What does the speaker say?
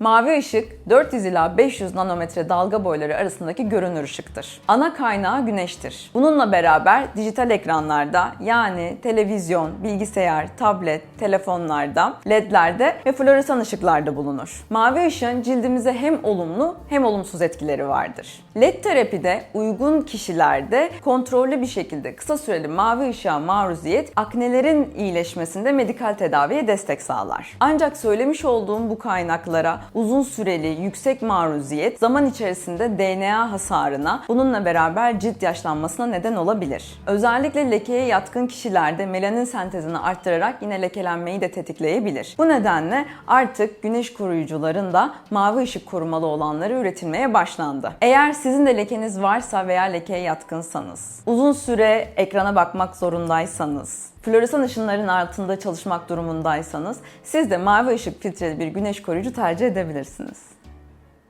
Mavi ışık 400 ila 500 nanometre dalga boyları arasındaki görünür ışıktır. Ana kaynağı güneştir. Bununla beraber dijital ekranlarda yani televizyon, bilgisayar, tablet, telefonlarda, ledlerde ve floresan ışıklarda bulunur. Mavi ışığın cildimize hem olumlu hem olumsuz etkileri vardır. LED terapide uygun kişilerde kontrollü bir şekilde kısa süreli mavi ışığa maruziyet aknelerin iyileşmesinde medikal tedaviye destek sağlar. Ancak söylemiş olduğum bu kaynaklara uzun süreli yüksek maruziyet zaman içerisinde DNA hasarına bununla beraber cilt yaşlanmasına neden olabilir. Özellikle lekeye yatkın kişilerde melanin sentezini arttırarak yine lekelenmeyi de tetikleyebilir. Bu nedenle artık güneş koruyucuların da mavi ışık korumalı olanları üretilmeye başlandı. Eğer sizin de lekeniz varsa veya lekeye yatkınsanız, uzun süre ekrana bakmak zorundaysanız, floresan ışınların altında çalışmak durumundaysanız siz de mavi ışık filtreli bir güneş koruyucu tercih edebilirsiniz.